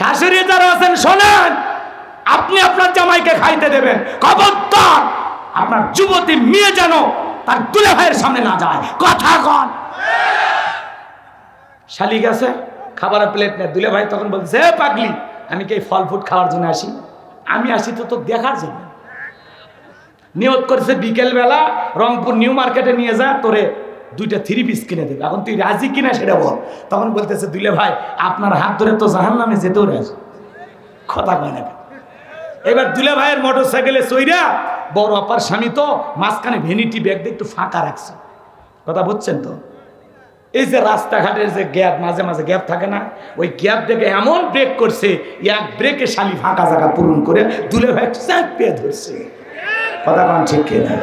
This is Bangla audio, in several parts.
শাশুড়ি যারা আছেন, শোনেন, আপনি আপনার জামাইকে খাইতে দেবেন। খবরদার, আপনার যুবতী মেয়ে যেন তার দুলে ভাইয়ের সামনে না যায়। কথা কন। শালি গেছে খাবারের প্লেট নেই দুলে ভাই তখন বলছে পাগলি, আমি কি ফল ফুড খাওয়ার জন্য আসি? আমি আসি তো তোর দেখার জন্য। নিয়োগ করেছে বিকেল বেলা রংপুর নিউ মার্কেটে নিয়ে যা, তোরে দুইটা থ্রি পিস কিনে দেবে। এখন তুই রাজি কিনা সেটা বল। তখন বলতেছে, দুলে ভাই, আপনার হাত ধরে তো জাহান নামে যেতেও রাজ। কথা কয় না এবার দুলে ভাইয়ের মোটর সাইকেলে সইরা বড় অপার স্বামী তো মাঝখানে ভেনিটি ব্যাগ দিয়ে একটু ফাঁকা রাখছে। কথা বুঝছেন তো? এই যে রাস্তাঘাটের যে গ্যাপ, মাঝে মাঝে গ্যাপ থাকে না, ওই গ্যাপ দেখে এমন ব্রেক করছে, এক ব্রেকে শালি ফাঁকা জায়গা পূরণ করে দুলে ভাই চাপ পেয়ে ধরছে। কথা কন ঠিক কিনা?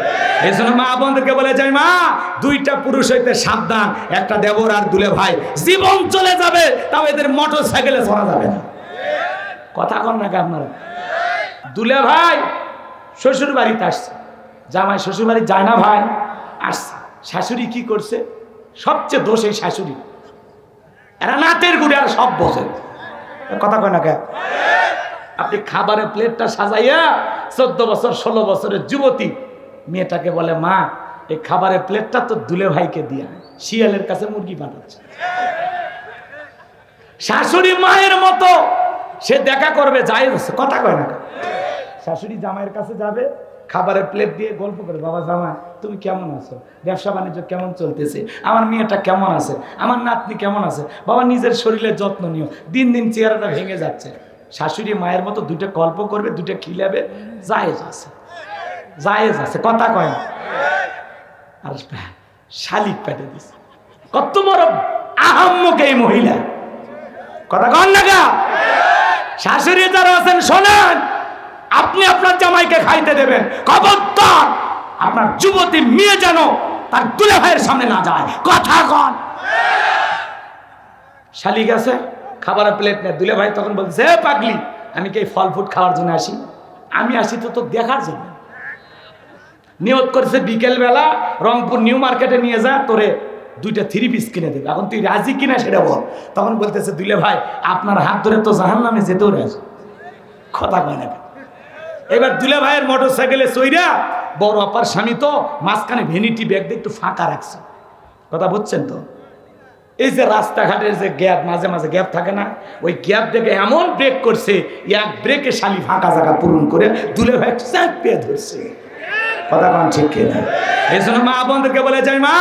এই জন্য মা বোনদেরকে বলে যায়, মা, দুইটা পুরুষ হইতে সাবধান, একটা দেবর আর দুলে ভাই। জীবন চলে যাবে, তাও এদের মোটর সাইকেলে চলা যাবে না। কথা কন না কি আপনারা? দুলে ভাই শ্বশুর বাড়িতে আসছে। জামাই শ্বশুর বাড়ি যায় না ভাই, আসছে। শাশুড়ি কি করছে? সবচেয়ে দোষ এই শাশুড়ি। এরা নাতের গুড়ে আর সব বসে কথা কয় না কে? আপনি খাবারের প্লেটটা সাজাইয়া চোদ্দ বছর, ষোলো বছরের যুবতী। মেয়েটাকে বলে, মা, এই খাবারের প্লেটটা তো দুলে ভাইকে দিয়া শিয়ালের কাছে মুরগি পাঠাচ্ছে শাশুড়ি মায়ের মতো সে দেখা করবে, যাই কথা কয় না শাশুড়ি জামাইয়ের কাছে যাবে, খাবারের প্লেট দিয়ে গল্প করে, বাবা জামাই, তুমি কেমন আছো? ব্যবসা বাণিজ্য কেমন চলতেছে? আমার মেয়েটা কেমন আছে? আমার নাতনি কেমন আছে? বাবা নিজের শরীরের যত্ন নিও। দিন দিন চেহারাটা ভেঙে যাচ্ছে। শাশুড়ি মায়ের মতো দুইটা গল্প করবে, দুইটা খিলাবে, জায়েজ আছে। জায়েজ আছে, কথা কয় না। আর শালিক পেটে দিছে। কত বড় আহাম্মক এই মহিলা। কথা কন না গা। শাশুড়ি যারা আছেন, শোনেন, আপনি আপনার জামাইকে খাইতে দেবেন। খবরদার, আপনার যুবতী মেয়ে যেন তার দুলে ভাইয়ের সামনে না যায়। কথা কন। শালিক গেছে খাবারের প্লেট নেই দুলে ভাই তখন বলছে "এ পাগলি, আমি কি ফল ফুড খাওয়ার জন্য আসি? আমি আসি তো তোর দেখার জন্য। নিয়ত করেছে বিকেলবেলা, রংপুর নিউ মার্কেটে নিয়ে যা, তোরে দুইটা থ্রি পিস কিনে দেবে। এখন তুই রাজি কিনা সেটা বল। তখন বলতেছে, দুলে ভাই, আপনার হাত ধরে তো জাহান নামে যেতেও রাজি। কথা কয় না এবার দুলে ভাইয়ের মোটর সাইকেলে সইরা বড় অপার স্বামী তো মাঝখানে ভেনিটি ব্যাগ দিয়ে একটু ফাঁকা রাখছে। কথা বুঝছেন তো? এই যে রাস্তাঘাটের যে গ্যাপ, মাঝে মাঝে গ্যাপ থাকে না, ওই গ্যাপ দেখে এমন ব্রেক করছে, এক ব্রেকে শালি ফাঁকা জায়গা পূরণ করে দুলে ভাই ধরছে। কথা কন এই জন্য মা মা,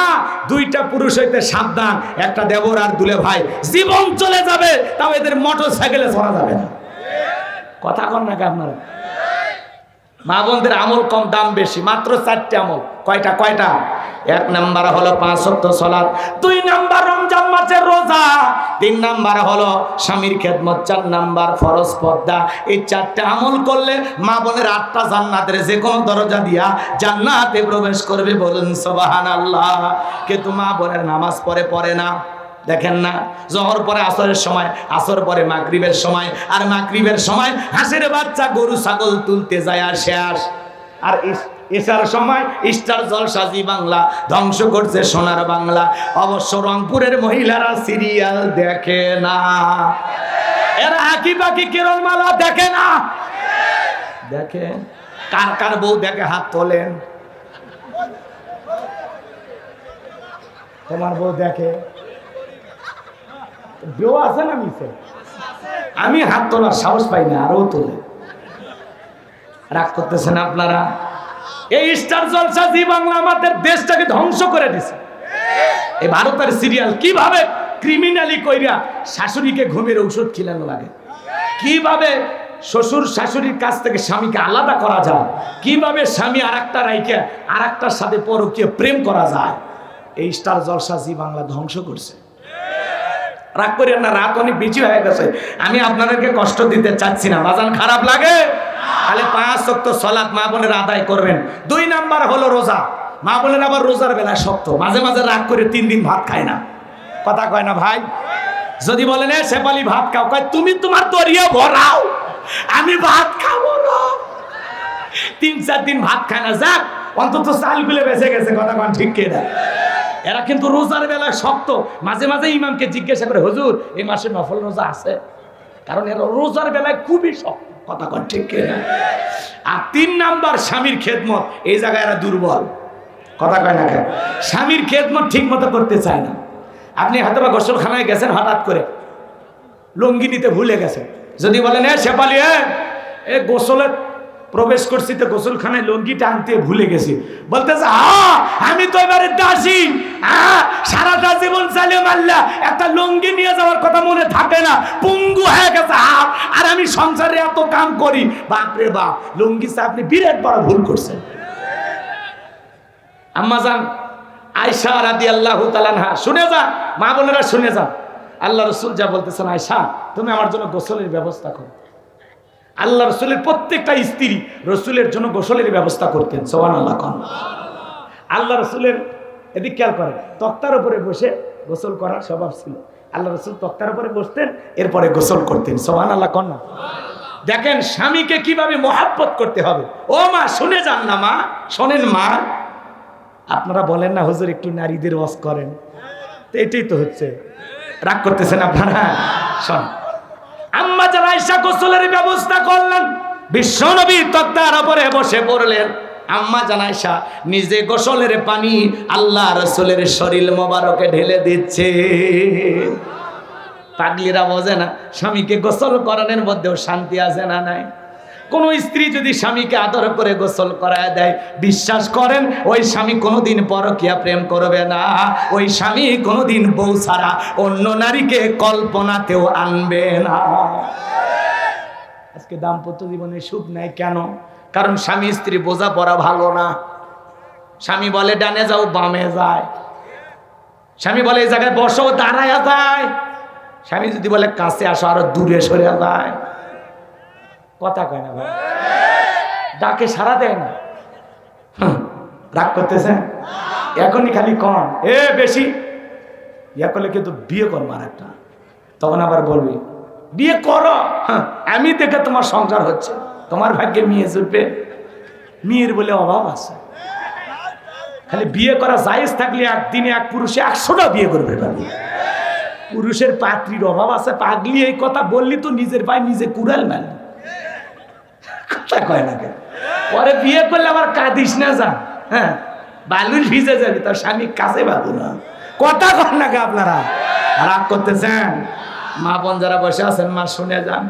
দুইটা পুরুষ হইতে সাবধান, একটা দেবর আর দুলে ভাই। জীবন চলে যাবে, তাও এদের মোটর সাইকেলে যাবে না। কথা আপনারা? মা বোনদের আমল কম, দাম বেশি। মাত্র চারটে আমল। কয়টা? কয়টা? এক নাম্বার হলো পাঁচ সপ্তাহ সলাৎ দুই নাম্বার রমজান মাসের রোজা। তিন নাম্বার হলো স্বামীর খেদমত। চার নাম্বার ফরজ পদ্মা এই চারটে আমল করলে মা বোনের আটটা জান্নাতের যে কোনো দরজা দিয়া জান্নাতে প্রবেশ করবে বলুন সবাহান আল্লাহ কিন্তু মা বোনের নামাজ পড়ে পড়ে না। দেখেন না, জহর পরে আসরের সময়, আসর পরে মাগরিবের সময়, আর মাগরিবের সময় হাঁসের বাচ্চা গরু, ছাগল তুলতে যায় আর শেষ আর এসার সময় স্টার জলসাজি বাংলা ধ্বংস করছে সোনার বাংলা। অবশ্য রংপুরের মহিলারা সিরিয়াল দেখে না। এরা আঁকি পাখি কেরলমালা দেখে না। দেখে? কার কার বউ দেখে হাত তোলেন? তোমার বউ দেখে? বউ আছে না মিছে? আমি হাত তোলার সাহস পাই না আরও তোলে। রাগ করতেছেন আপনারা? এই স্টার জলসা জি বাংলা আমাদের দেশটাকে ধ্বংস করে দিছে। এই ভারতের সিরিয়াল কীভাবে ক্রিমিনালি কইরা শাশুড়িকে ঘুমের ঔষধ খিলানো লাগে? কীভাবে শ্বশুর শাশুড়ির কাছ থেকে স্বামীকে আলাদা করা যায়? কীভাবে স্বামী আর একটা রাইকে আর একটার সাথে পরকীয় প্রেম করা যায়? এই স্টার জলসা জি বাংলা ধ্বংস করছে। রাগ করিয়েন না, রাত অনেক বেশি হয়ে গেছে। আমি আপনাদেরকে কষ্ট দিতে চাচ্ছি না। বাজান খারাপ লাগে? তাহলে পাঁচ শক্ত সলাৎ মা বোনের আদায় করবেন। দুই নাম্বার হলো রোজা। মা বোনের আবার রোজার বেলা শক্ত। মাঝে মাঝে রাগ করে তিন দিন ভাত খায় না। কথা কয় না ভাই? যদি বলেন শেপালি ভাত খাও। কয়, তুমি তোমার দরিয়া ভরাও। আমি ভাত খাব না। তিন চার দিন ভাত খায় না। যাক, অন্তত চালগুলো বেঁচে গেছে। কথা কন ঠিক কে না এরা কিন্তু রোজার বেলায় শক্ত। মাঝে মাঝে ইমামকে জিজ্ঞাসা করে, হুজুর, এই মাসে নফল রোজা আছে? কারণ এরা রোজার বেলায় খুবই শক্ত। কথা কন ঠিক আর তিন নাম্বার, স্বামীর খেদমত। এই জায়গায় এরা দুর্বল। কথা কয় না কেন? স্বামীর খেদমত ঠিক মতো করতে চায় না। আপনি হয়তো বা গোসলখানায় গেছেন হঠাৎ করে। লুঙ্গি নিতে ভুলে গেছেন। যদি বলেন, এ শেপালি এ এ গোসলে প্রবেশ করছি তো গোসলখানায় লুঙ্গিটা আনতে ভুলে গেছি। বলতেছে হা আমি তো এবারে দাসী। সারাটা জীবন চালিয়ে মারলা একটা লুঙ্গি নিয়ে যাওয়ার কথা মনে থাকে না। পুঙ্গু হয়ে গেছে হা আর আমি সংসারে এত কাম করি। বাপরে বাপ, লুঙ্গি আপনি বিরাট বড় ভুল করছেন। আম্মা যান আয়সা রাদি আল্লাহ তালানহা শুনে যান মা বোনেরা শুনে যান আল্লাহ রসুল যা বলতেছেন আয়সা তুমি আমার জন্য গোসলের ব্যবস্থা করো। আল্লাহ রসুলের প্রত্যেকটা স্ত্রী রসুলের জন্য গোসলের ব্যবস্থা করতেন সোহান আল্লাহ কন। আল্লাহ রসুলের, এদিক খেয়াল করেন, তক্তার উপরে বসে গোসল করার স্বভাব ছিল। আল্লাহ রসুল তক্তার উপরে বসতেন, এরপরে গোসল করতেন সোহান আল্লাহ কন না। দেখেন স্বামীকে কীভাবে মহাব্বত করতে হবে। ও মা, শুনে যান না মা, শোনেন মা। আপনারা বলেন না, হুজুর, একটু নারীদের ওয়াজ করেন। তো এটাই তো হচ্ছে। রাগ করতেছেন আপনারা? শোন আম্মা যারা আয়সা গোসলের ব্যবস্থা করলেন বিশ্ব নবীর তক্তার উপরে বসে পড়লেন। আম্মা জানাইসা নিজে গোসলের পানি আল্লাহ রসুলের শরীর মোবারকে ঢেলে দিচ্ছে। পাগলিরা বোঝে না, স্বামীকে গোসল করানোর মধ্যেও শান্তি আছে না নাই? কোন স্ত্রী যদি স্বামীকে আদর করে গোসল করায় দেয়, বিশ্বাস করেন, ওই স্বামী কোনোদিন পরকিয়া প্রেম করবে না। ওই স্বামী কোনোদিন বউ ছাড়া অন্য নারীকে কল্পনাতেও আনবে না। আজকে দাম্পত্য জীবনে সুখ নাই কেন? কারণ স্বামী স্ত্রী বোঝা পড়া ভালো না। স্বামী বলে, ডানে যাও, বামে যায়। স্বামী বলে, এই জায়গায় বসো, দাঁড়ায় যায়। স্বামী যদি বলে, কাছে আসো, আরও দূরে সরে যায়। কথা কয় না ভাই। ডাকে সারা দেয় না। হুম, রাগ করতেছেন এখনই খালি কম এ বেশি। ইয়া করলে কিন্তু বিয়ে কর মার একটা। তখন আবার বলবি বিয়ে করো। হ্যাঁ, আমি দেখে তোমার সংসার হচ্ছে। তোমার ভাগ্যে মেয়ে জুটবে। মেয়ের বলে অভাব আছে। খালি বিয়ে করা জায়েজ থাকলে একদিনে এক পুরুষে একশোটা বিয়ে করবে পারবে পুরুষের পাত্রীর অভাব আছে। পাগলি এই কথা বললি তো নিজের ভাই নিজে কুড়াল মারলি। কথা কয় না কেন? পরে বিয়ে করলে আবার কাঁদিস না যা হ্যাঁ? বালুর ভিজে যাবি, তোর স্বামী কাছে পাবো না। কথা কর না আপনারা? রাগ করতেছেন? মা বোন যারা বসে আছেন, মা শুনে যান।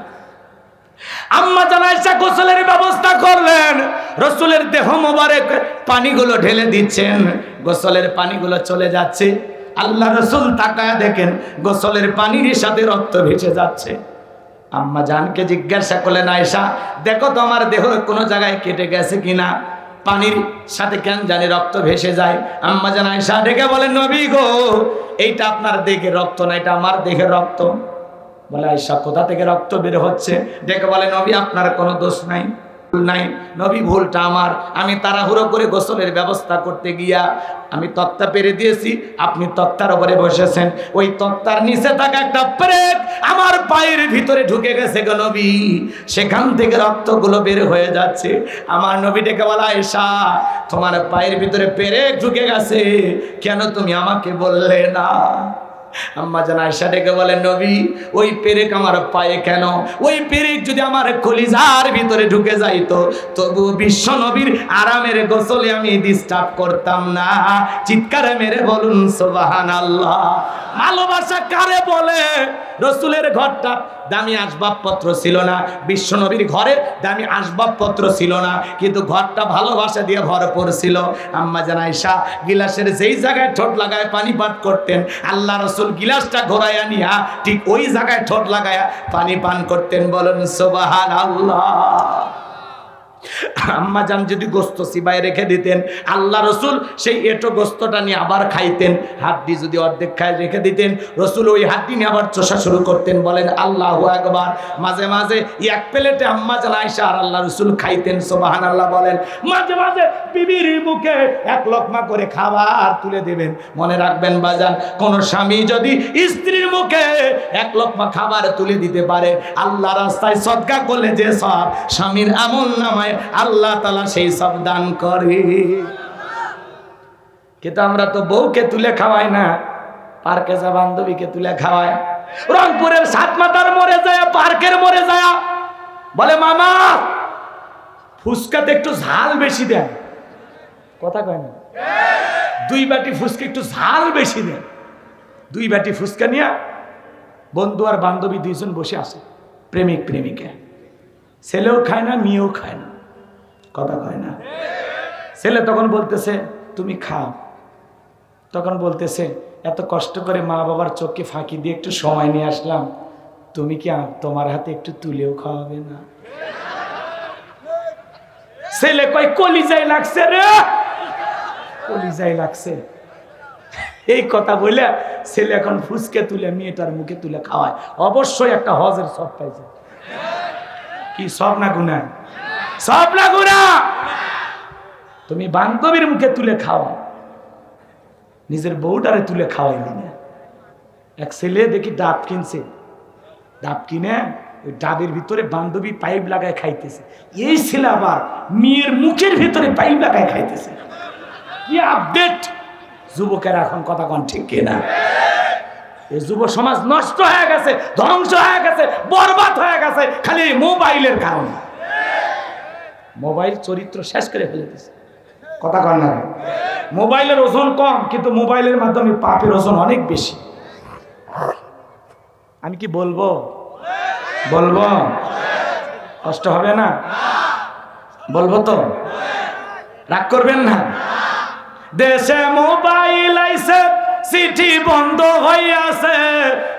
আম্মা জানাইসা গোসলের ব্যবস্থা করলেন, রসুলের দেহ মোবারক পানিগুলো ঢেলে দিচ্ছেন, গোসলের পানিগুলো চলে যাচ্ছে। আল্লাহ রসুল তাকায় দেখেন, গোসলের পানির সাথে রক্ত ভেসে যাচ্ছে। আম্মা জানকে জিজ্ঞাসা করলেন আয়সা দেখো তো আমার দেহ কোনো জায়গায় কেটে গেছে কিনা? পানির সাথে কেন জানি রক্ত ভেসে যায়? আম্মা জান আয়সা ডেকে বলেন, নবী গো, এইটা আপনার দেখে রক্ত না, এটা আমার দেহের রক্ত? বলে আয়সা কোথা থেকে রক্ত বের হচ্ছে? ডেকে বলে, নবী, আপনার কোনো দোষ নাই। নাই। নবী ভুলটা আমার। আমি তাড়াহুড়ো করে গোসলের ব্যবস্থা করতে গিয়া আমি তক্তা পেরে দিয়েছি, আপনি তক্তার উপরে বসেছেন। ওই তক্তার নিচে থাকা একটা প্রেক আমার পায়ের ভিতরে ঢুকে গেছে গো নবী। সেখান থেকে রক্তগুলো বের হয়ে যাচ্ছে। আমার নবী ডেকে বলা এসা তোমার পায়ের ভিতরে পেরেক ঢুকে গেছে। কেন তুমি আমাকে বললে না? আম্মা জান আয়সা ডেকে বলেন নবী, ওই পেরেক আমার পায়ে কেন? ওই পেরেক যদি আমার কলিজার ভিতরে ঢুকে যাইতো তবু বিশ্ব নবীর আরামের গোসলে আমি ডিস্টার্ব করতাম না। চিৎকারে মেরে বলুন সোবাহান আল্লাহ ভালোবাসা কারে বলে, রসুলের ঘরটা দামি আসবাবপত্র ছিল না। বিশ্বনবীর ঘরে দামি আসবাবপত্র ছিল না। কিন্তু ঘরটা ভালোবাসা দিয়ে ভরপুর ছিল। আম্মা জানাইশা গিলাসের যেই জায়গায় ঠোঁট লাগায় পানি পান করতেন, আল্লাহ রসুল গিলাসটা ঘোরাইয়া নিয়া ঠিক ওই জায়গায় ঠোঁট লাগায়া পানি পান করতেন। বলেন সোবাহান আল্লাহ আম্মা যান যদি গোস্ত সিবাই রেখে দিতেন, আল্লাহ রসুল সেই এটো গোস্তটা নিয়ে আবার খাইতেন, হাড্ডি যদি অর্ধেক খায় রেখে দিতেন, রসুল ওই হাড্ডি নিয়ে আবার চষা শুরু করতেন, বলেন আল্লাহ একবার মাঝে মাঝে এক প্লেটে আম্মা জান আয়সা আর আল্লাহ রসুল খাইতেন সোবাহান আল্লাহ বলেন। মাঝে মাঝে বিবির মুখে এক লকমা করে খাবার তুলে দেবেন। মনে রাখবেন বাজান, কোন স্বামী যদি স্ত্রীর মুখে এক লকমা খাবার তুলে দিতে পারে, আল্লাহ রাস্তায় সদকা করলে যে সব স্বামীর আমল নামায় আল্লাহ তালা সেই সব দান করে। কিন্তু আমরা তো বউকে তুলে খাওয়াই না, পার্কে যা বান্ধবীকে তুলে খাওয়ায় রংপুরের সাত মাতার মরে যায়, পার্কের মরে যায়, বলে, মামা, ফুচকাতে একটু ঝাল বেশি দেন। কথা কয় না? দুই বাটি ফুচকা একটু ঝাল বেশি দেন। দুই বাটি ফুচকা নিয়ে বন্ধু আর বান্ধবী দুইজন বসে আছে, প্রেমিক প্রেমিকা। ছেলেও খায় না, মেয়েও খায় না। কথা কয় না। ছেলে তখন বলতেছে, তুমি খাও। তখন বলতেছে, এত কষ্ট করে মা বাবার চোখকে ফাঁকি দিয়ে একটু সময় নিয়ে আসলাম। তুমি কি তোমার হাতে একটু তুলেও খাওয়াবে না? ছেলে কয় কলিজাই লাগছে রে! কলিজাই লাগছে। এই কথা বলে ছেলে এখন ফুসকে তুলে, মেয়েটার মুখে তুলে খাওয়ায়। অবশ্যই একটা হজের সব পাইছে। কি সব না গুণা তুমি বান্ধবীর মুখে তুলে খাওয়াও নিজের বউটারে তুলে খাওয়াইলি না এক ছেলে দেখি ডাব কিনছে। ডাব কিনে ওই ডাবের ভিতরে বান্ধবী পাইপ লাগায় খাইতেছে। এই ছেলে আবার মেয়ের মুখের ভিতরে পাইপ লাগায় খাইতেছে। কি আপডেট যুবকেরা এখন কথা কন ঠিক কিনা? এই যুব সমাজ নষ্ট হয়ে গেছে, ধ্বংস হয়ে গেছে, বরবাদ হয়ে গেছে, খালি মোবাইলের কারণে। মোবাইল চরিত্র শেষ করে ফেলে দিছে। কথা কন না মোবাইলের ওজন কম কিন্তু মোবাইলের মাধ্যমে পাপের ওজন অনেক বেশি। আমি কি বলব? বলব? কষ্ট হবে না? বলব তো? রাগ করবেন না? দেশে মোবাইল আইছে চিঠি বন্ধ হইয়াছে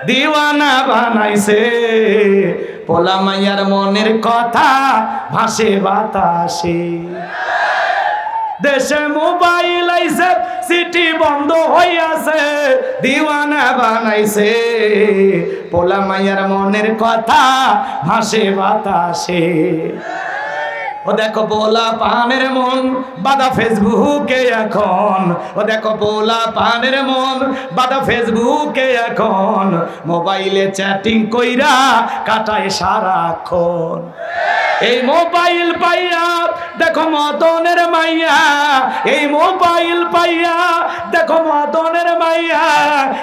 দিওয়ানা বানাইছে। পোলা মাইয়ার মনের কথা ভাসে বাতাসে। দেশে মোবাইল আইছে, সিটি বন্ধ হইয়াছে, দিওয়ানা বানাইছে। পোলা মাইয়ার মনের কথা ভাসে বাতাসে। ও দেখো বোলা পানের মন বাদা ফেসবুকে এখন। ও দেখো বোলা পানের মন বাদা ফেসবুকে এখন। মোবাইলে চ্যাটিং কইরা কাটায় সারাক্ষণ। এই মোবাইল পাইয়া দেখো মদনের মাইয়া, এই মোবাইল পাইয়া দেখো মদনের মাইয়া,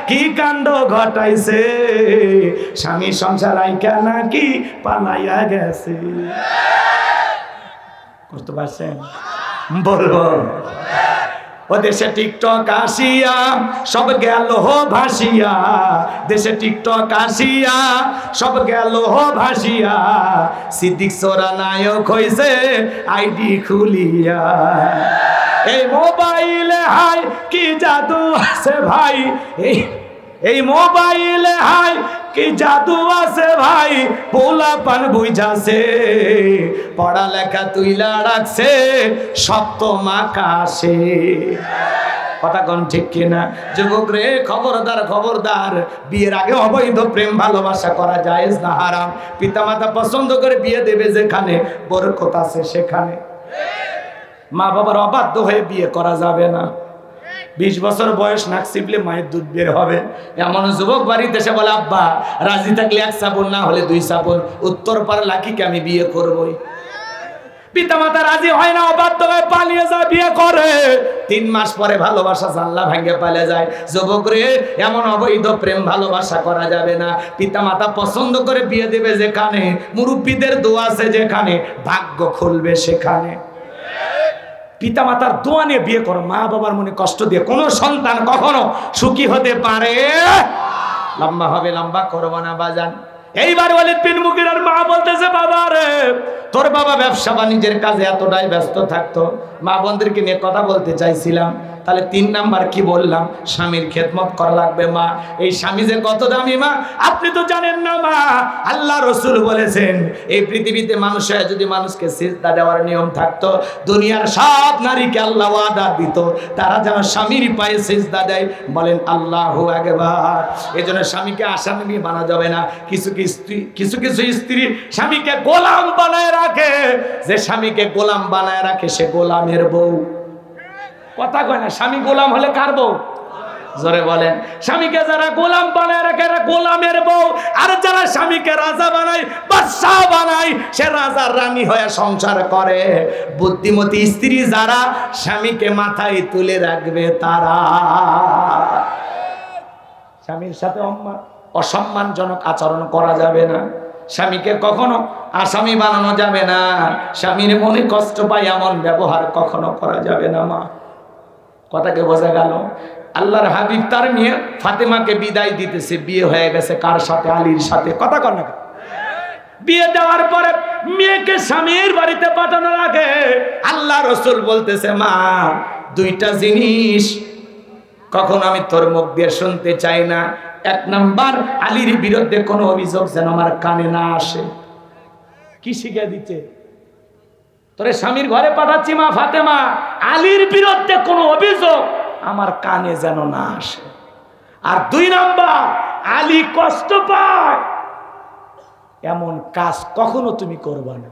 কি কাণ্ড ঘটাইছে? স্বামী সংসার আইকা নাকি পালাইয়া গেছে? করতে পারছেন? বলব। ও দেশে টিকটক আসিয়া, সব গেল হো ভাসিয়া। দেশে টিকটক আসিয়া, সব গেল হো ভাসিয়া। সিদ্দিক সোরা নায়ক হইছে, আইডি খুলিয়া। এই মোবাইলে হাই, কি জাদু আছে ভাই? এই এই মোবাইলে হাই কি জাদু আছে ভাই? পোলা পান বুঝাছে। পড়ালেখা তুইলা রাখছে সপ্তম আকাশে কথা কোন ঠিক কিনা? যুবক রে, খবরদার খবরদার। বিয়ের আগে অবৈধ প্রেম ভালোবাসা করা যায় না হারাম। পিতামাতা পছন্দ করে বিয়ে দেবে যেখানে, বরকত আছে সেখানে। মা বাবার অবাধ্য হয়ে বিয়ে করা যাবে না। বিশ বছর বয়স নাক চিপলে মায়ের দুধ বের হবে। এমন যুবক বাড়িতে এসে বলে, আব্বা, রাজি থাকলে এক সাবন, না হলে দুই সাবন। উত্তর পার লাকিকে আমি বিয়ে করবই। পিতামাতা রাজি হয় না, অবাধ্য হয়ে পালিয়ে যায় বিয়ে করে। তিন মাস পরে ভালোবাসা জানলা ভাঙ্গে পালিয়ে যায়। যুবক রে, এমন অবৈধ প্রেম ভালোবাসা করা যাবে না। পিতামাতা পছন্দ করে বিয়ে দেবে যেখানে, মুরব্বীদের দোয়া আছে যেখানে, ভাগ্য খুলবে সেখানে। পিতামাতার দোয়া নিয়ে বিয়ে করো, মা বাবার মনে কষ্ট দিয়ে। কোনো সন্তান কখনো সুখী হতে পারে? লম্বা হবে, লম্বা করব না, বাজান। এইবার পিন মুখের আর মা বলতেছে, বাবা রে, তোর বাবা ব্যবসা বাণিজ্যের কাজে এতটাই ব্যস্ত থাকতো। মা বোনদেরকে নিয়ে কথা বলতে চাইছিলাম। তাহলে তিন নাম্বার কি বললাম? স্বামীর খেদমত করা লাগবে, মা। এই স্বামী যে কত দামি, মা। আপনি তো জানেন না, মা। আল্লাহ রসুল বলেছেন, এই পৃথিবীতে মানুষ যদি মানুষকে সিজদা দেওয়ার নিয়ম থাকতো, দুনিয়ার সব নারীকে আল্লাহ ওয়াদা দিত। তারা যেন স্বামীর পায়ে সিজদা দেয়, বলেন আল্লাহ একবার এই জন্য স্বামীকে আসামি বানা যাবে না। কিছু কিছু কিছু স্ত্রী স্বামীকে গোলাম বানায় রাখে। যে স্বামীকে গোলাম বানায় রাখে, সে গোলামের বউ। কথা কয় না, স্বামী গোলাম হলে কার বউ? জোরে বলেন। স্বামীকে যারা গোলাম বানায় রাখে, এরা গোলামের বউ। আর যারা স্বামীকে রাজা বানায়, বাদশাহ বানায়, সে রাজার রানী হয়ে সংসার করে। বুদ্ধিমতী স্ত্রী যারা স্বামীকে মাথায় তুলে রাখবে, তারা স্বামীর সাথে অম্মা অসম্মানজনক আচরণ করা যাবে না। স্বামীকে কখনো আসামি বানানো যাবে না। স্বামীর মনে কষ্ট পায় এমন ব্যবহার কখনো করা যাবে না, মা। কথাকে বোঝা গেল, আল্লাহর হাবিব তার মেয়ে ফাতেমাকে বিদায় দিতেছে, বিয়ে হয়ে গেছে কার সাথে? আলীর সাথে। কথা কর না বিয়ে দেওয়ার পরে মেয়েকে স্বামীর বাড়িতে পাঠানোর আগে আল্লাহ রসুল বলতেছে, মা, দুইটা জিনিস কখন আমি তোর মুখ দিয়ে শুনতে চাই না। এক নাম্বার আলীর বিরুদ্ধে কোনো অভিযোগ যেন আমার কানে না আসে। কি শিখে দিচ্ছে তোরে স্বামীর ঘরে পাঠাচ্ছি মা ফাতেমা, আলীর বিরুদ্ধে কোনো অভিযোগ আমার কানে যেন না আসে। আর দুই নাম্বার, আলী কষ্ট পায়। এমন কাজ কখনো তুমি করবা না।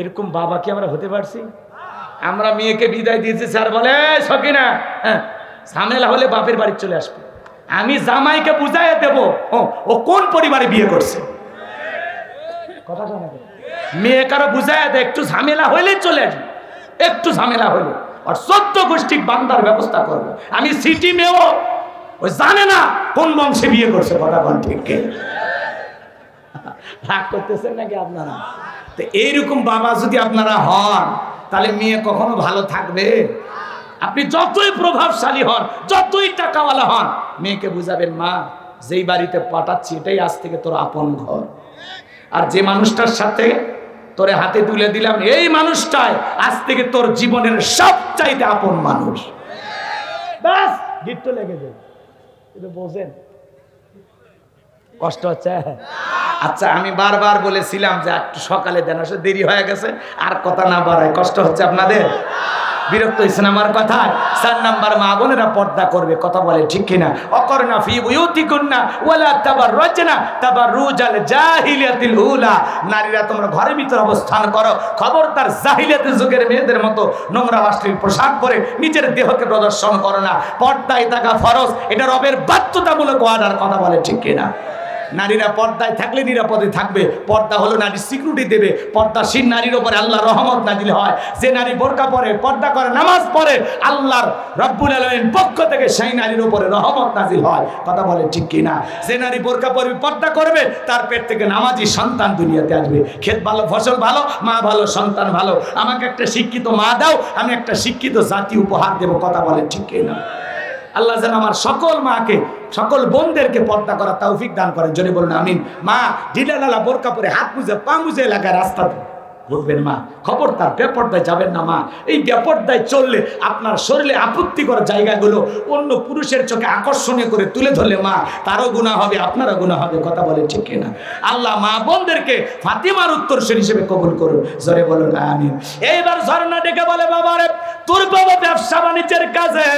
এরকম বাবা কি আমরা হতে পারছি? আমরা মেয়েকে বিদায় দিয়েছি, স্যার বলে সকিনা হ্যাঁ ঝামেলা হলে বাপের বাড়ি চলে আসবে। আমি জামাইকে বুঝাই দেব। ও ও কোন পরিবারে বিয়ে করছে? মেয়ে কারও বুঝাই দেয় একটু ঝামেলা হইলে চলে আসবে। একটু ঝামেলা হইলে। আর চোদ্দ গোষ্ঠী বান্দার ব্যবস্থা করব। আমি সিটি মেয়েও ওই জানে না কোন বংশে বিয়ে করছে কথা কোন ঠিক কে? রাগ করতেছেন নাকি আপনারা? তো এইরকম বাবা যদি আপনারা হন তাহলে মেয়ে কখনো ভালো থাকবে? আপনি যতই প্রভাবশালী হন, যতই টাকাওয়ালা হন, মেয়েকে বুঝাবেন, মা, যেই বাড়িতে পাঠাচ্ছি, এটাই আজ থেকে তোর আপন ঘর। আর যে মানুষটার সাথে তোরে হাতে তুলে দিলাম, এই মানুষটাই আজ থেকে তোর জীবনের সবচাইতে আপন মানুষ। ব্যাস, গিট্ট লেগে বোঝেন, কষ্ট হচ্ছে আচ্ছা আমি বারবার বলেছিলাম যে একটু সকালে দেন দেরি হয়ে গেছে, আর কথা না বাড়ায় কষ্ট হচ্ছে আপনাদের? বিরক্ত হয়েছেন আমার কথায় চার নাম্বার মা বোনেরা পর্দা করবে, কথা বলে, ঠিক কিনা? অকরনা ফি বুয়ুতি কন্যা ওয়ালা তাবার রচনা তাবার রুজাল জাহিলিয়াতিল উলা। নারীরা তোমরা ঘরের ভিতর অবস্থান করো। খবর তার জাহিলিয়াতের যুগের মেয়েদের মতো নোংরা অশ্লীল পোশাক পরে নিজের দেহকে প্রদর্শন করো না। পর্দায় থাকা ফরজ, এটা রবের বাধ্যতামূলক ওয়ার্ডার কথা বলে, ঠিক কিনা? নারীরা পর্দায় থাকলে নিরাপদে থাকবে। পর্দা হলো নারী সিকিউরিটি দেবে। পর্দাসীন নারীর ওপরে আল্লাহ রহমত নাজিল হয়। যে নারী বোরকা পরে, পর্দা করে, নামাজ পড়ে, আল্লাহর রব্বুল আলমের পক্ষ থেকে সেই নারীর উপরে রহমত নাজিল হয়। কথা বলে ঠিক কিনা? যে নারী বোরকা পরবে, পর্দা করবে, তার পেট থেকে নামাজি সন্তান দুনিয়াতে আসবে। ক্ষেত ভালো, ফসল ভালো, মা ভালো, সন্তান ভালো। আমাকে একটা শিক্ষিত মা দাও, আমি একটা শিক্ষিত জাতি উপহার দেবো। কথা বলে ঠিক কিনা? আল্লাহ যেন আমার সকল মাকে, সকল বোনদেরকে পর্দা করা তৌফিক দান করেন। যদি বলুন, আমিন। মা ঢিলা লালা বোরকা পরে হাত মুজে, পা মুজে এলাকায় রাস্তাতে। ঘুরবেন মা, খবরদার, বেপর্দায় যাবেন না মা। এই বেপর্দায় চললে আপনার শরীরে আপত্তিকর জায়গাগুলো অন্য পুরুষের চোখে আকর্ষণীয় করে তুলে ধরলে মা, তারও গুণা হবে, আপনারও গুণা হবে, কথা বলে ঠিক না আল্লাহ মা বোনদেরকে ফাতিমার উত্তরসূর হিসেবে কবুল করুন। জোরে বলুন, আমিন। এইবার ঝর্ণা ডেকে বলে, বাবারে, তোর বাবা ব্যবসা বাণিজ্যের কাজে।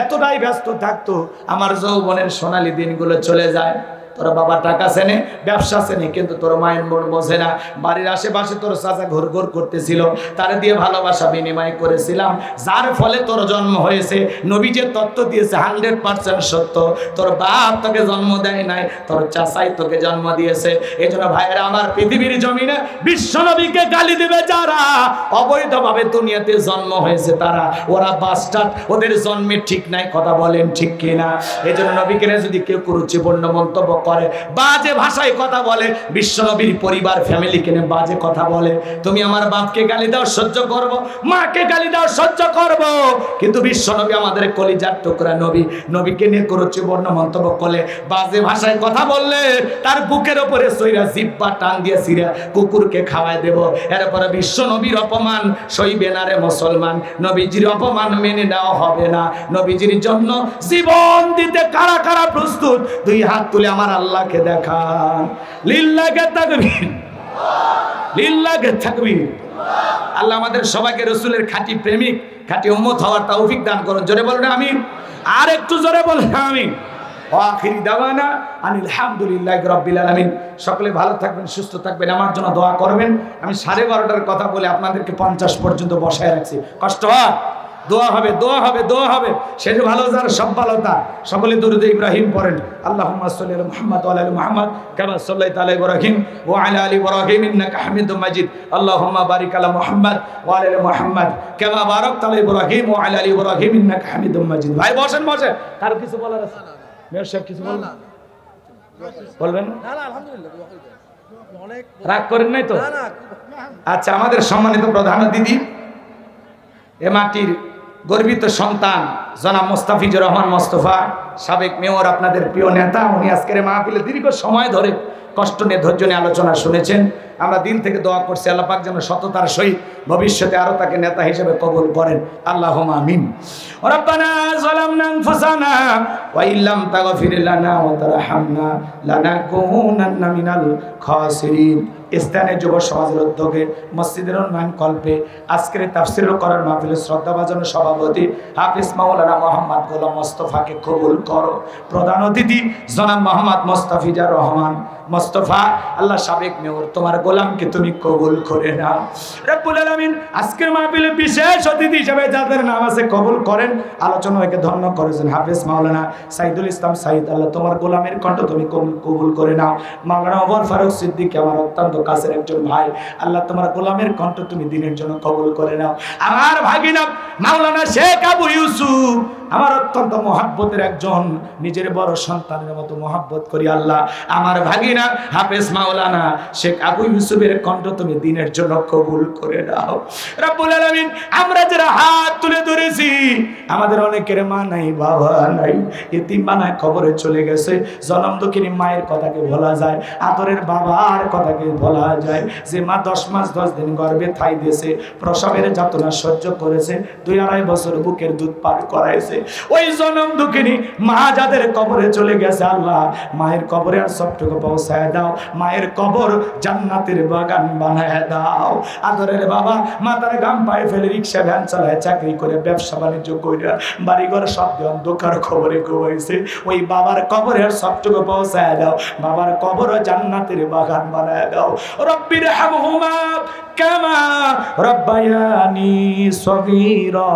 এতটাই ব্যস্ত থাকতো, আমার যৌবনের সোনালী দিনগুলো চলে যায়। তোর বাবা টাকা চেনে, ব্যবসা চেনে, কিন্তু তোর মায়ের মন বোঝে না। বাড়ির আশেপাশে তোর চাচা ঘর ঘর করতেছিল, তার দিয়ে ভালোবাসা বিনিময় করেছিলাম। যার ফলে তোর জন্ম হয়েছে, নবী যে তত্ত্ব দিয়েছে, হান্ড্রেড পার্সেন্ট সত্য। তোর বাপ তোকে জন্ম দেয় নাই, তোর চাচাই তোকে জন্ম দিয়েছে। এই জন্য ভাইয়েরা, আমার পৃথিবীর জমিনে বিশ্ব নবীকে গালি দেবে যারা। অবৈধভাবে দুনিয়াতে জন্ম হয়েছে তারা। ওরা বাস্টার ওদের জন্মের ঠিক নাই, কথা বলেন ঠিক কিনা। এই জন্য নবীকে যদি কেউ কুরুচিপূর্ণ মন্তব্য করে, বাজে ভাষায় কথা বলে। বিশ্বনবীর পরিবার ফ্যামিলিকে নিয়ে বাজে কথা বলে। তুমি আমার বাপকে গালি দাও, সহ্য করব। মাকে গালি দাও, সহ্য করব। কিন্তু বিশ্বনবী আমাদের কলিজার টুকরা নবী। নবীকে নিয়ে কুরুচিপূর্ণ মন্তব্য করলে, বাজে ভাষায় কথা বললে, তার বুকের ওপরে সইরা জিব্বা টান দিয়ে সিরা কুকুরকে খাওয়ায় দেব। এরপরে বিশ্ব নবীর অপমান, সইবে না রে মুসলমান। নবীজির অপমান মেনে নেওয়া হবে না। নবীজির জন্য জীবন দিতে কারা কারা প্রস্তুত? দুই হাত তুলে আমার আল্লাহকে দেখান লিল্লাকে তাকবীর। লিল্লাকে তাকবীর। আল্লাহ আমাদের সবাইকে রসুলের খাঁটি প্রেমিক, খাঁটি উম্মত হওয়ার তৌফিক দান করুন। জোরে বলুন আমি আর একটু জোরে বলুন আমি আখিরি দাওয়ানা আনিল হামদুলিল্লাহ রব্বিল আলামিন। সকলে ভালো থাকবেন, সুস্থ থাকবেন, আমার জন্য দোয়া করবেন। আমি সাড়ে বারোটার কথা বলে আপনাদেরকে পঞ্চাশ পর্যন্ত বসায় রাখছি। কষ্ট হয়? দোয়া হবে দোয়া হবে দোয়া হবে। শেষ ভালো যার সব ভালো তা সকলে দরুদ ইব্রাহিম পড়েন। আল্লাহ সাল্লি আলা মুহাম্মদ আলা মুহাম্মদ কামা সাল্লাইতা আলা ইব্রাহিম ওয়া আলা আলি ইব্রাহিম ইন্নাকা হামিদুম মাজিদ। আল্লাহুম্মা বারিক আলা মুহাম্মদ ওয়া আলা মুহাম্মদ কামা বারাকতা আলা ইব্রাহিম ওয়া আলা আলি ইব্রাহিম ইন্নাকা হামিদুম মাজিদ। ভাই বসেন বসেন। কার কিছু বলার আছে? মেয়র সাহেব কিছু বলবেন বলবেন না? না আলহামদুলিল্লাহ রাগ করেন নাই তো? না না আচ্ছা আমাদের সম্মানিত প্রধান দিদি এ মাটির গর্বিত সন্তান, জনাব মোস্তাফিজুর রহমান মোস্তফা, সাবেক মেয়র আপনাদের প্রিয় নেতা, উনি আজকের মাহফিলে দীর্ঘ সময় ধরে কষ্ট নিয়ে ধৈর্য নিয়ে আলোচনা শুনেছেন। আমরা দিন থেকে দোয়া করছি, আল্লাহ পাক যেন সততার সহিত ভবিষ্যতে আরও তাকে নেতা হিসেবে কবুল করেন। আল্লাহ আমিন। স্থানীয় যুব সমাজের উদ্যোগে মসজিদের উন্নয়ন কল্পে আজকের তাফসির করার মাহফিলের শ্রদ্ধাভাজন সভাপতি হাফিজ মাওলানা মোহাম্মদ গোলাম মোস্তফাকে কবুল করো। প্রধান অতিথি জনাব মোহাম্মদ মোস্তাফিজার রহমান। মোস্তফা, আল্লাহ সাবেক মেয়র, তোমার গোলামকে তুমি কবুল করে নাও। রব্বুল আলামিন, আজকের মাহফিলে বিশেষ অতিথি হিসেবে যাদের নাম আছে কবুল করেন। আলোচনাকে ধন্য করেছেন হাফিজ মাওলানা সাইদুল ইসলাম সাইদ। আল্লাহ তোমার গোলামের কণ্ঠ তুমি কবুল- কবুল করে নাও। মাওলানা ওমর ফারুক সিদ্দিক, আমার অত্যন্ত কাছের একজন ভাই, আল্লাহ তোমার গোলামের কণ্ঠ তুমি দিনের জন্য কবল করে নাও। আমার ভাগিনা মাওলানা শেখ আবু ইউসুফ আমার অত্যন্ত মহাব্বতের একজন, নিজের বড় সন্তানের মতো মহাব্বত করি আল্লাহ। আমার ভাগিনা হাফেজ মাওলানা শেখ আবু ইউসুফের কণ্ঠ তুমি দিনের জন্য কবুল করে নাও। রাব্বুল আলামিন, আমরা যারা হাত তুলে ধরেছি, আমাদের অনেকের মা নাই, বাবা নাই এতিম বানায় খবরে চলে গেছে। জনম দুঃখিনী মায়ের কথাকে বলা যায়, আদরের বাবার কথাকে বলা যায়। যে মা দশ মাস দশ দিন গর্ভে থাই দিয়েছে, প্রসবের যাতনা সহ্য করেছে, দুই আড়াই বছর বুকের দুধ পার করাইছে। ওই জনম দুঃখিনী মা যাদের কবরে চলে গেছে আল্লাহ, মায়ের কবরে আর সবটুকু পৌঁছায় দাও। মায়ের কবর জান্নাতের বাগান বানায় দাও। আদরের বাবা, মাতার গাম পায়ে ফেলে রিক্সা, ভ্যান চালায়, চাকরি করে, ব্যবসা বাণিজ্য করে বাড়িঘর সব অন্ধকার খবরে ঘুমাইছে ওই বাবার কবরে আর সবটুকু পৌঁছায় দাও। বাবার কবর জান্নাতের বাগান বানায় দাও। রব্বির হামহুমা কামা রব্বায়ানি সগীরা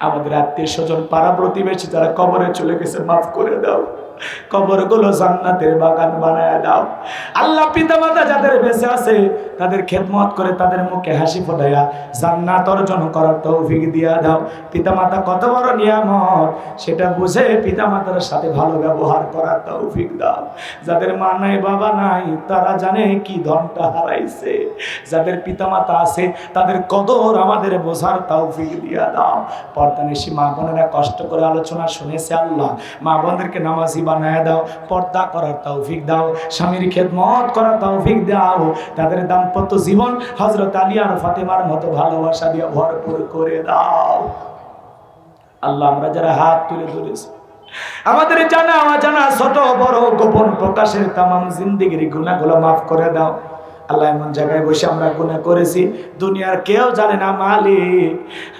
আমাদের আত্মীয় স্বজন পাড়া প্রতিবেশী যারা কবরে চলে গেছে মাফ করে দাও। কবরগুলো জান্নাতের বাগান বানায় দাও। আল্লাহ পিতা মাতা যাদের বেঁচে আছে, তাদের খেদমত করে তাদের মুখে হাসি ফোটাইয়া জান্নাত অর্জন করার তৌফিক দিয়া দাও। পিতা মাতা কত বড় নিয়ামত, সেটা বুঝে পিতা মাতার সাথে ভালো ব্যবহার করার তৌফিক দাও। যাদের মা নাই, বাবা নাই, তারা জানে কি ধনটা হারাইছে। যাদের পিতা মাতা আছে, তাদের কদর আমাদের বোঝার তৌফিক দিয়া দাও। পর্দানিসী মা বোনেরা কষ্ট করে আলোচনা শুনেছে আল্লাহ। মা বোনদেরকে নামাজি বানায় দাও, পর্দা করার তৌফিক দাও, স্বামীর খেদমত করার তৌফিক দাও। তাদের দাম্পত্য জীবন হজরত আলী আর ফাতেমার মতো ভালোবাসা দিয়ে ভরপুর করে দাও। আল্লাহ, আমরা যারা হাত তুলে ধরেছি, আমাদের জানা অজানা ছোট বড় গোপন প্রকাশের তামাম জিন্দিগির গুণাগুলো মাফ করে দাও। আল্লাহ, এমন জায়গায় বসে আমরা গুণা করেছি, দুনিয়ার কেউ জানে না মালিক।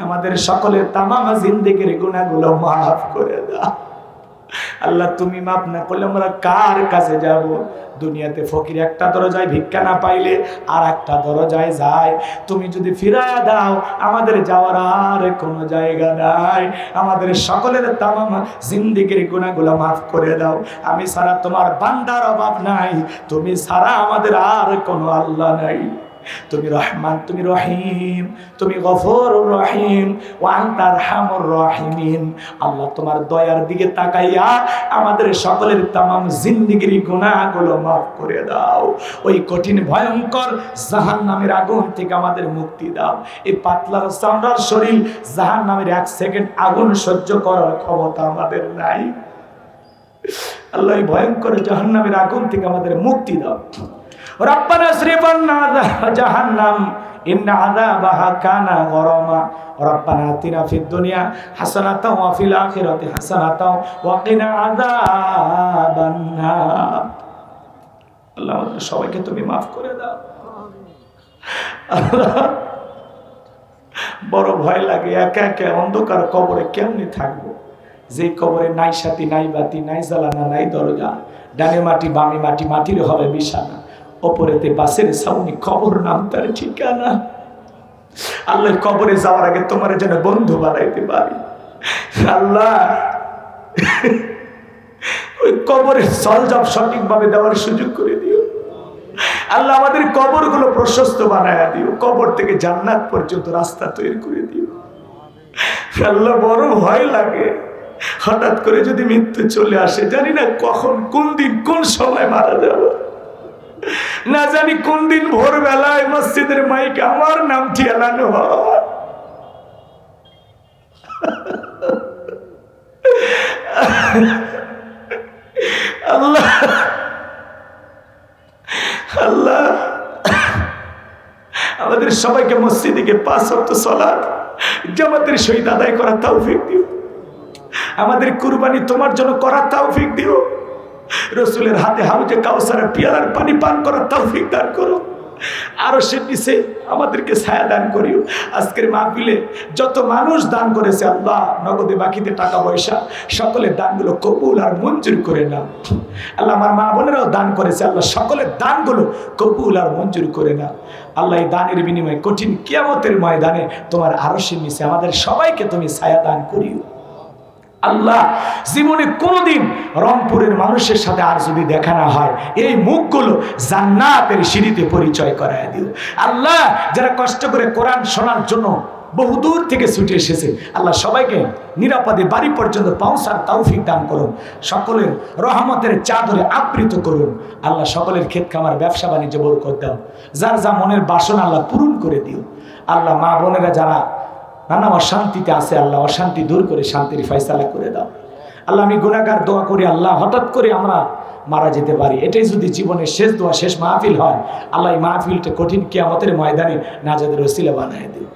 আমাদের সকলের তামাম জিন্দিগির গুণাগুলো মাফ করে দাও। আল্লাহ, তুমি মাপ না করলে আমরা কার কাছে যাব? দুনিয়াতে ফকির একটা দরজায় ভিক্ষা না পাইলে আর একটা দরজায় যায়। তুমি যদি ফিরায়া দাও, আমাদের যাওয়ার আর কোনো জায়গা নাই। আমাদের সকলের তামাম জিন্দিগির গুণাগুলো মাফ করে দাও। আমি সারা তোমার বান্দার অভাব নাই। তুমি সারা আমাদের আর কোনো আল্লাহ নাই। তুমি রহমান, তুমি রহিম, তুমি গফর রহিম ওয়ান্তার হামর রহিমিন। আল্লাহ তোমার দয়ার দিকে তাকাইয়া আমাদের সকলের তামাম জিন্দিগির গুণাগুলো মাফ করে দাও। ওই কঠিন, ভয়ঙ্কর জাহান নামের আগুন থেকে আমাদের মুক্তি দাও। এই পাতলার চামড়ার শরীর জাহান নামের এক সেকেন্ড আগুন সহ্য করার ক্ষমতা আমাদের নাই। আল্লাহ ভয়ঙ্কর জাহান্নামের আগুন থেকে আমাদের মুক্তি দাও। জাহান্নাম সবাইকে তুমি মাফ করে দাও। বড় ভয় লাগে, একা একা অন্ধকার কবরে কেমনি থাকব? যে কবরে নাই সাথী, নাই বাতি, নাই জ্বালানা, নাই দরজা, ডানে মাটি, বামে মাটি, মাটির হবে বিছানা। ওপরেতে বাসের সামনে কবর নাম তার ঠিকানা। আল্লাহ কবরে যাওয়ার আগে তোমার যেন বন্ধু বানাইতে পারি। আল্লাহ, ওই কবরের জব সঠিকভাবে দেওয়ার সুযোগ করে দিও। আল্লাহ আমাদের কবরগুলো প্রশস্ত বানায় দিও। কবর থেকে জান্নাত পর্যন্ত রাস্তা তৈরি করে দিও। আল্লাহ, বড় ভয় লাগে। হঠাৎ করে যদি মৃত্যু চলে আসে, জানি না কখন, কোন দিন, কোন সময় মারা যাব। না জানি কোন দিন ভোরবেলায় মসজিদের মাইকে আমার নামটি এলানো আল্লাহ আল্লাহ, আমাদের সবাইকে মসজিদে পাঁচ অক্ট সলাদ জামাতের সহিত আদায় করার তৌফিক দিও। আমাদের কুরবানি তোমার জন্য করার তৌফিক দিও। রসুলের হাতে হাউজে কাউসারের পিয়ালার পানি পান করার তৌফিক দান করো। আরও সে নিচে আমাদেরকে ছায়া দান করিও। আজকের মাহফিলে যত মানুষ দান করেছে আল্লাহ, নগদে বাকিতে টাকা পয়সা সকলের দানগুলো কবুল আর মঞ্জুর করে নাও। আল্লাহ আমার মা বোনেরাও দান করেছে, আল্লাহ সকলের দানগুলো কবুল আর মঞ্জুর করে না আল্লাহ এই দানের বিনিময়ে কঠিন কিয়ামতের ময়দানে তোমার আরও সে নিচে আমাদের সবাইকে তুমি ছায়া দান করিও। আল্লাহ, জীবনে কোনোদিন রংপুরের মানুষের সাথে আর যদি দেখা না হয়, এই মুখগুলো জান্নাতের সিঁড়িতে পরিচয় করায় দিও। আল্লাহ, যারা কষ্ট করে কোরআন শোনার জন্য বহুদূর থেকে ছুটে এসেছে, আল্লাহ সবাইকে নিরাপদে বাড়ি পর্যন্ত পৌঁছার তৌফিক দান করুন। সকলের রহমতের চাদরে আবৃত করুন। আল্লাহ সকলের ক্ষেত খামার, ব্যবসা বাণিজ্য বরকত দাও। যার যা মনের বাসনা আল্লাহ পূরণ করে দিও। আল্লাহ মা বোনেরা যারা নানা অশান্তিতে আছে আল্লাহ অশান্তি দূর করে, শান্তির ফয়সালা করে দাও। আল্লাহ, আমি গুণাগার দোয়া করি, আল্লাহ, হঠাৎ করে আমরা মারা যেতে পারি। এটাই যদি জীবনের শেষ দোয়া, শেষ মাহফিল হয়, আল্লাহ এই মাহফিলটা কঠিন কিয়ামতের ময়দানে নাজাদের ওসিলা বানায় দিও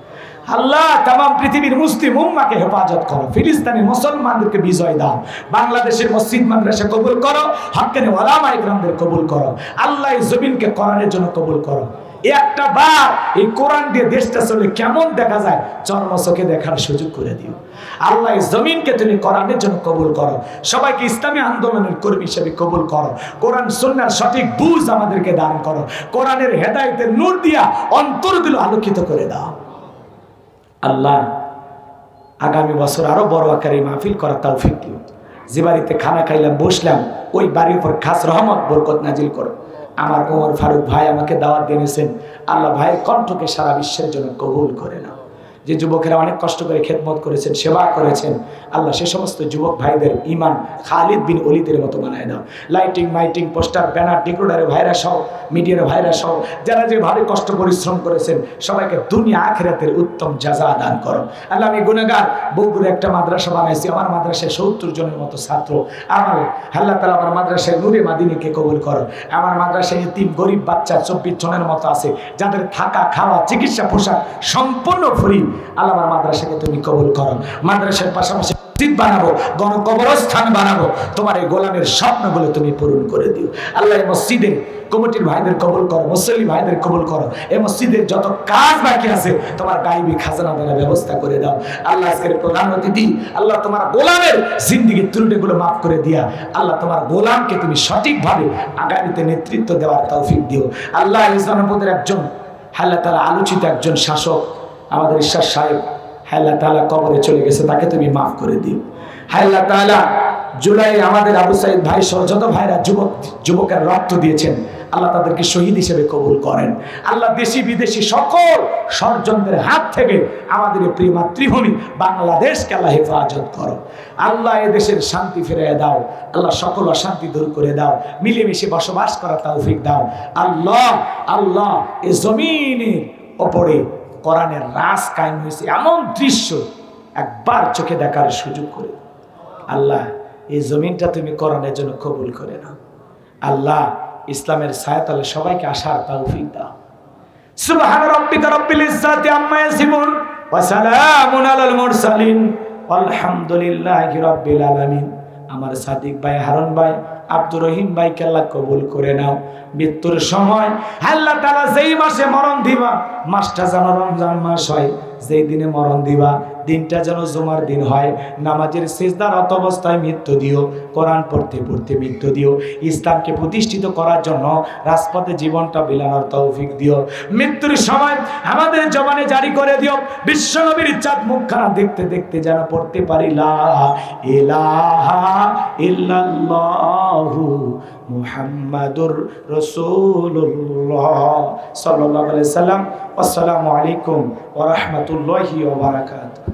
আল্লাহ তাম পৃথিবীর মুসলিম উম্মাকে হেফাজত করো, ফিলিস্তানি মুসলমানদেরকে বিজয় দাও, বাংলাদেশের মসজিদ মাদ্রাসা কবুল করো হকানি ওলামা ইকরামদের কবুল করো, আল্লাহ জমিনকে করানোর জন্য কবুল করো। একটা বার এই কোরআন দিয়ে দেশটা চলে কেমন দেখা যায়? চর্মচোখে দেখার সুযোগ করে দিও। আল্লাহ জমিনকে তুমি কোরআনের জন্য কবুল করো। সবাইকে ইসলামী আন্দোলনের কর্মী হিসেবে কবুল করো। কোরআন, সুন্নার সঠিক বুঝ আমাদেরকে দান করো। কোরআনের হেদায়েতের নূর দিয়া অন্তরগুলো আলোকিত করে দাও। আল্লাহ, আগামী বছর আরও বড় আকারে মাহফিল করার তৌফিক দিও। যে বাড়িতে খানা খাইলাম, বসলাম, ওই বাড়ির উপর খাস রহমত, বরকত নাজিল করো। আমার ওমর ফারুক ভাই আমাকে দাওয়াত দিয়েছেন আল্লাহ ভাইয়ের কণ্ঠকে সারা বিশ্বের জন্য কবুল করে নাও। যে যুবকেরা অনেক কষ্ট করে খেদমত করেছেন, সেবা করেছেন, আল্লাহ সে সমস্ত যুবক ভাইদের ইমান খালিদ বিন অলিদের মতো বানায় দাও। লাইটিং মাইটিং পোস্টার ব্যানার ডিক্রোডারের ভাইরা সহ মিডিয়ার ভাইরা সহ যারা যে ভারী কষ্ট, পরিশ্রম করেছেন, সবাইকে দুনিয়া আখেরাতের উত্তম যাজা দান করো। আল্লাহ, আমি গুণাগার বগুড়ে একটা মাদ্রাসা বানাইছি, আমার মাদ্রাসায় সত্তর জনের মতো ছাত্র। আমার, আল্লাহ তালা আমার মাদ্রাসায় নূরে মাদিনীকে কবুল করো। আমার মাদ্রাসায় তিন গরিব বাচ্চা চব্বিশ জনের মতো আছে, যাদের থাকা, খাওয়া, চিকিৎসা, পোশাক সম্পূর্ণ ফ্রি আল্লাহ মাদ্রাসাকে তুমি কবুল করো। মাদ্রাসার পাশাপাশি মসজিদ বানাবো, গণকবরস্থান বানাবো। তোমার এই গোলামের স্বপ্নগুলো তুমি পূরণ করে দিও। আল্লাহ মসজিদে কমিটির ভাইদের কবুল করো মুসলিম ভাইদের কবুল করো। এই মসজিদের যত কাজ বাকি আছে, তোমার গাইবি খাজানা দেওয়ার ব্যবস্থা করে দাও। আল্লাহ আজকের প্রধান অতিথি, আল্লাহ তোমার গোলামের জিন্দিগির ত্রুটিগুলো মাফ করে দিয়া, আল্লাহ তোমার গোলামকে তুমি সঠিকভাবে আগামীতে নেতৃত্ব দেওয়ার তৌফিক দিও। আল্লাহ জনপদের একজন আল্লাহ তারা আলোচিত একজন শাসক। আমাদের ঈশ্বর সাহেব হাল্লা তালা কবরে চলে গেছে, তাকে তুমি মাফ করে দিও। হাল্লা তালা জুলাই আমাদের আবু সাইদ ভাই সহ যত ভাইরা যুবক, যুবকের রক্ত দিয়েছেন, আল্লাহ তাদেরকে শহীদ হিসেবে কবুল করেন। আল্লাহ দেশি বিদেশি সকল ষড়যন্ত্রের হাত থেকে আমাদের প্রিয় মাতৃভূমি বাংলাদেশকে আল্লাহ হেফাজত করো। আল্লাহ এ দেশের শান্তি ফিরে দাও, আল্লাহ সকল অশান্তি দূর করে দাও, মিলেমিশে বসবাস করার তৌফিক দাও। আল্লাহ আল্লাহ এ জমিনের ওপরে কোরআনের রাস কায়েম হয়েছে, এমন দৃশ্য একবার চোখে দেখার সুযোগ করে আল্লাহ, এই জমিনটা তুমি কোরআনের জন্য কবুল করে নাও। আল্লাহ, ইসলামের সায়াতালে সবাইকে আসার তৌফিক দাও। সুবহান রাব্বিকা রাব্বিল ইজ্জাতি আম্মা ইয়াসিফুন, ওয়া সালামুন আলাল মুরসালিন। আলহামদুলিল্লাহি রাব্বিল আলামিন। আমার সাদিক ভাই, হারুন ভাই আব্দুর রহিম ভাইকে আল্লাহ কবুল করে নাও। মৃত্যুর সময় আল্লাহ তাআলা যেই মাসে মরণ দিবা, মাসটা যেন রমজান মাস হয়, যেই দিনে মরণ দিবা দিনটা যেন জুমার দিন হয়। নামাজের সেজদারত অবস্থায় মৃত্যু দিও, কোরআন পড়তে পড়তে মৃত্যু দিও। ইসলামকে প্রতিষ্ঠিত করার জন্য রাজপথে জীবনটা বিলানোর তৌফিক দিও। মৃত্যুর সময় আমাদের জবানে জারি করে দিও, বিশ্বনবীর চাঁদ মুখখানা দেখতে দেখতে যেন পড়তে পারি। লা ইলাহা ইল্লাল্লাহু মুহাম্মাদুর রাসূলুল্লাহ সাল্লাল্লাহু আলাইহি সাল্লাম আসসালামু আলাইকুম ওয়া রাহমাতুল্লাহি ওয়া বারাকাতুহু